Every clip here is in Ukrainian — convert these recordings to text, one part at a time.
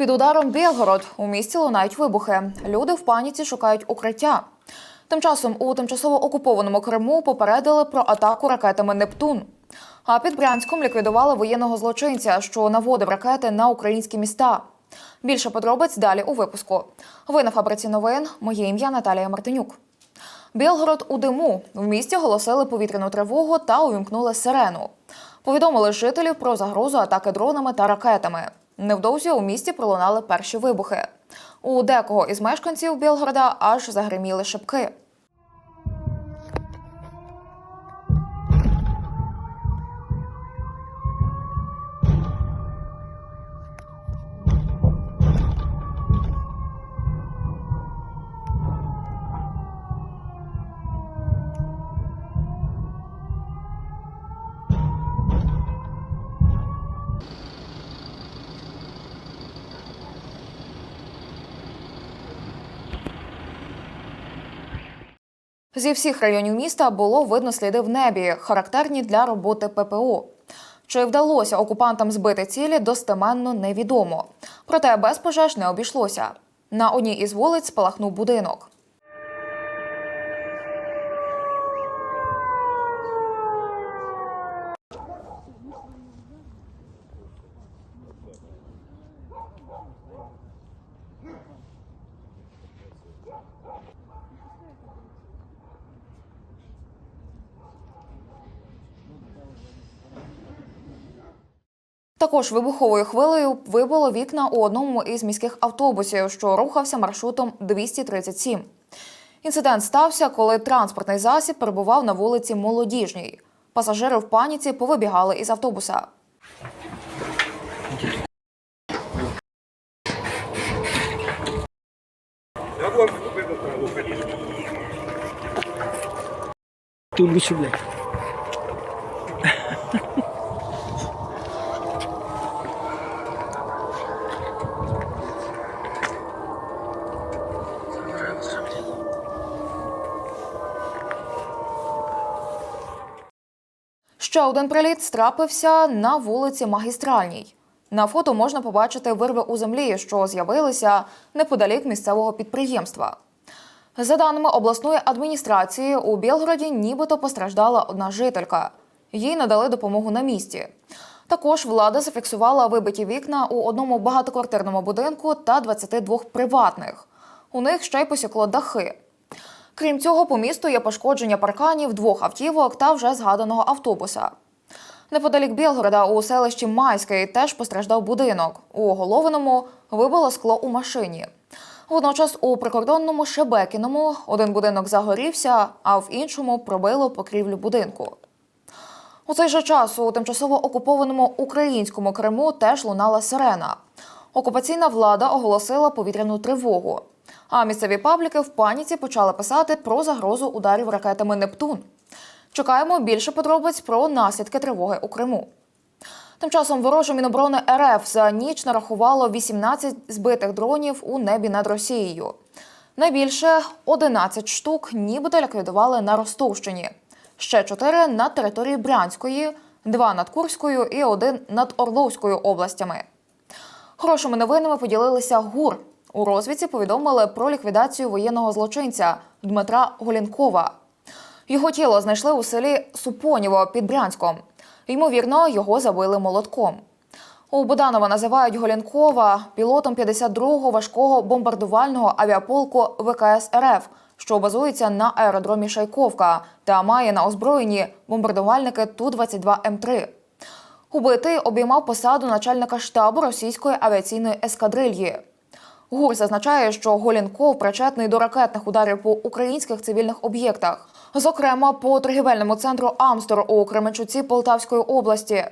Під ударом Білгород у місті лунають вибухи. Люди в паніці шукають укриття. Тим часом у тимчасово окупованому Криму попередили про атаку ракетами Нептун. А під Брянськом ліквідували воєнного злочинця, що наводив ракети на українські міста. Більше подробиць далі у випуску. Ви на фабриці новин. Моє ім'я Наталія Мартинюк. Білгород у диму. В місті оголосили повітряну тривогу та увімкнули сирену. Повідомили жителів про загрозу атаки дронами та ракетами. Невдовзі у місті пролунали перші вибухи. У декого із мешканців Білгорода аж загриміли шибки. Зі всіх районів міста було видно сліди в небі, характерні для роботи ППО. Чи вдалося окупантам збити цілі, достеменно невідомо. Проте без пожеж не обійшлося. На одній із вулиць спалахнув будинок. Також вибуховою хвилею вибило вікна у одному із міських автобусів, що рухався маршрутом 237. Інцидент стався, коли транспортний засіб перебував на вулиці Молодіжній. Пасажири в паніці повибігали із автобуса. Тут блядь. Ще один приліт страпився на вулиці Магістральній. На фото можна побачити вирви у землі, що з'явилися неподалік місцевого підприємства. За даними обласної адміністрації, у Білгороді нібито постраждала одна жителька. Їй надали допомогу на місці. Також влада зафіксувала вибиті вікна у одному багатоквартирному будинку та 22 приватних. У них ще й посікло дахи. Крім цього, по місту є пошкодження парканів двох автівок та вже згаданого автобуса. Неподалік Білгорода у селищі Майський теж постраждав будинок. У оголовиному вибило скло у машині. Водночас у прикордонному Шебекіному один будинок загорівся, а в іншому пробило покрівлю будинку. У цей же час у тимчасово окупованому українському Криму теж лунала сирена. Окупаційна влада оголосила повітряну тривогу. А місцеві пабліки в паніці почали писати про загрозу ударів ракетами Нептун. Чекаємо більше подробиць про наслідки тривоги у Криму. Тим часом вороже Міноборони РФ за ніч нарахувало 18 збитих дронів у небі над Росією. Найбільше 11 штук нібито ліквідували на Ростовщині. Ще 4 над територією Брянської, 2 над Курською і 1 над Орловською областями. Хорошими новинами поділилися ГУР. У розвідці повідомили про ліквідацію воєнного злочинця Дмитра Голінкова. Його тіло знайшли у селі Супоніво під Брянськом. Ймовірно, його забили молотком. У Буданова називають Голінкова пілотом 52-го важкого бомбардувального авіаполку ВКС РФ, що базується на аеродромі Шайковка та має на озброєнні бомбардувальники Ту-22М3. Убитий обіймав посаду начальника штабу російської авіаційної ескадрильї. ГУР зазначає, що Голінков причетний до ракетних ударів по українських цивільних об'єктах, зокрема по торгівельному центру Амстор у Кременчуці Полтавської області.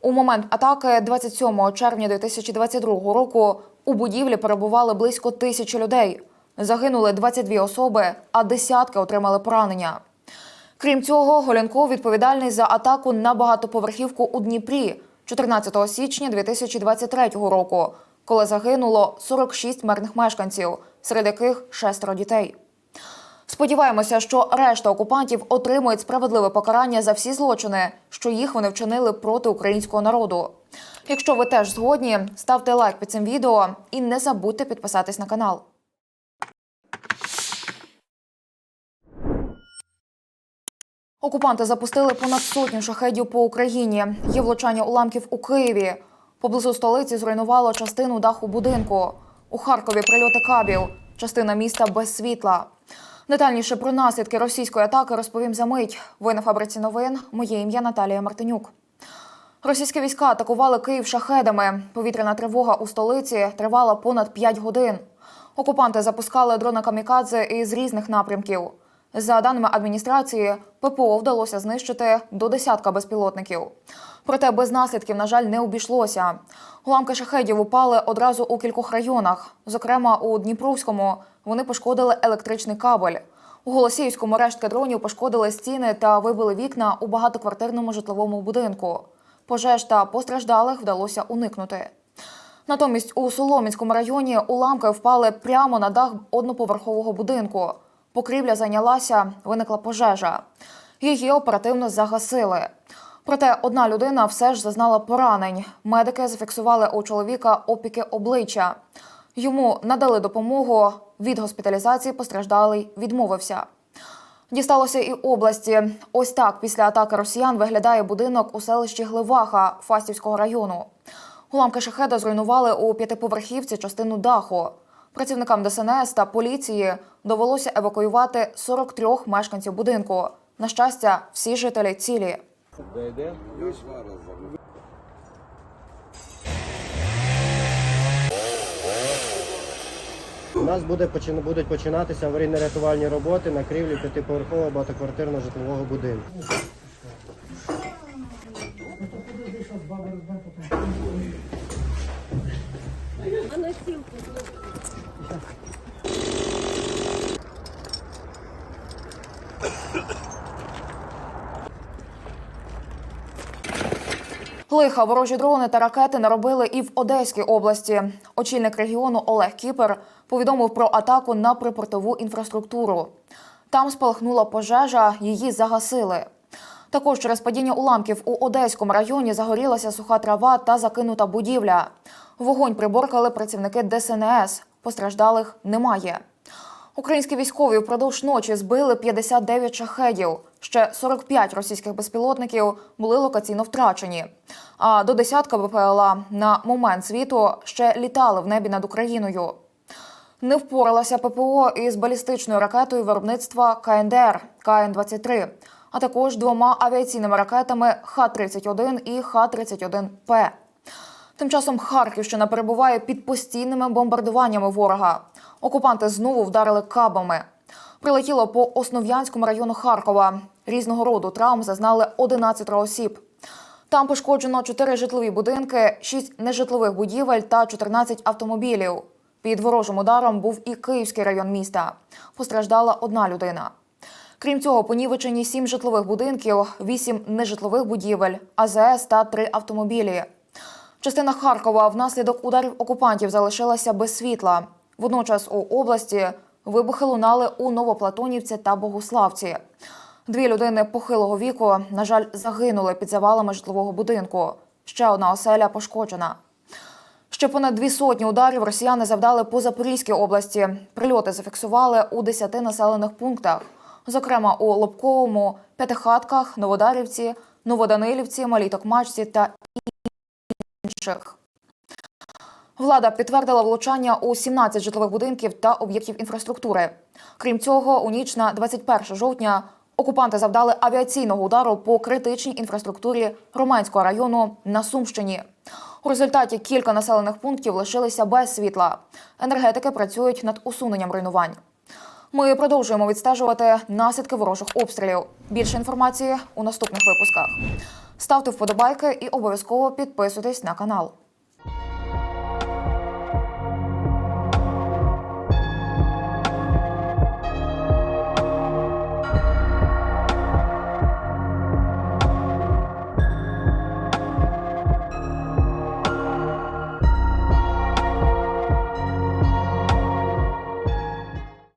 У момент атаки 27 червня 2022 року у будівлі перебували близько тисячі людей. Загинули 22 особи, а десятки отримали поранення. Крім цього, Голянков відповідальний за атаку на багатоповерхівку у Дніпрі 14 січня 2023 року, коли загинуло 46 мирних мешканців, серед яких шестеро дітей. Сподіваємося, що решта окупантів отримують справедливе покарання за всі злочини, що їх вони вчинили проти українського народу. Якщо ви теж згодні, ставте лайк під цим відео і не забудьте підписатись на канал. Окупанти запустили понад сотню шахедів по Україні. Є влучання уламків у Києві. Поблизу столиці зруйнувало частину даху будинку. У Харкові прильоти кабів, частина міста без світла. Детальніше про наслідки російської атаки розповім за мить. Ви на фабриці новин. Моє ім'я Наталія Мартинюк. Російські війська атакували Київ шахедами. Повітряна тривога у столиці тривала понад 5 годин. Окупанти запускали дрони камікадзе із різних напрямків. За даними адміністрації, ППО вдалося знищити до десятка безпілотників. Проте без наслідків, на жаль, не обійшлося. Уламки шахедів упали одразу у кількох районах. Зокрема, у Дніпровському вони пошкодили електричний кабель. У Голосіївському рештки дронів пошкодили стіни та вибили вікна у багатоквартирному житловому будинку. Пожеж та постраждалих вдалося уникнути. Натомість у Соломінському районі уламки впали прямо на дах одноповерхового будинку. Покрівля зайнялася, виникла пожежа. Її оперативно загасили. Проте одна людина все ж зазнала поранень. Медики зафіксували у чоловіка опіки обличчя. Йому надали допомогу. Від госпіталізації постраждалий відмовився. Дісталося і області. Ось так після атаки росіян виглядає будинок у селищі Гливаха Фастівського району. Уламки шахеда зруйнували у п'ятиповерхівці частину даху. Працівникам ДСНС та поліції довелося евакуювати 43 мешканців будинку. На щастя, всі жителі цілі. У нас буде будуть починатися аварійно-рятувальні роботи на крівлі п'ятиповерхового багатоквартирного житлового будинку. Лиха ворожі дрони та ракети наробили і в Одеській області. Очільник регіону Олег Кіпер повідомив про атаку на припортову інфраструктуру. Там спалахнула пожежа, її загасили. Також через падіння уламків у Одеському районі загорілася суха трава та закинута будівля. Вогонь приборкали працівники ДСНС. Постраждалих немає. Українські військові впродовж ночі збили 59 шахедів. Ще 45 російських безпілотників були локаційно втрачені. А до десятка БПЛА на момент світу ще літали в небі над Україною. Не впоралася ППО із балістичною ракетою виробництва КНДР КН-23, а також двома авіаційними ракетами Х-31 і Х-31П. Тим часом Харківщина перебуває під постійними бомбардуваннями ворога. Окупанти знову вдарили кабами. Прилетіло по Основ'янському району Харкова. Різного роду травм зазнали 11 осіб. Там пошкоджено 4 житлові будинки, 6 нежитлових будівель та 14 автомобілів. Під ворожим ударом був і Київський район міста. Постраждала одна людина. Крім цього, понівечені 7 житлових будинків, 8 нежитлових будівель, АЗС та 3 автомобілі. Частина Харкова внаслідок ударів окупантів залишилася без світла. Водночас у області вибухи лунали у Новоплатонівці та Богуславці. Дві людини похилого віку, на жаль, загинули під завалами житлового будинку. Ще одна оселя пошкоджена. Ще понад дві сотні ударів росіяни завдали по Запорізькій області. Прильоти зафіксували у 10 населених пунктах, зокрема у Лобковому, П'ятихатках, Новодарівці, Новоданилівці, Малій Токмачці та інших. Влада підтвердила влучання у 17 житлових будинків та об'єктів інфраструктури. Крім цього, у ніч на 21 жовтня окупанти завдали авіаційного удару по критичній інфраструктурі Романського району на Сумщині. У результаті кілька населених пунктів лишилися без світла. Енергетики працюють над усуненням руйнувань. Ми продовжуємо відстежувати наслідки ворожих обстрілів. Більше інформації у наступних випусках. Ставте вподобайки і обов'язково підписуйтесь на канал.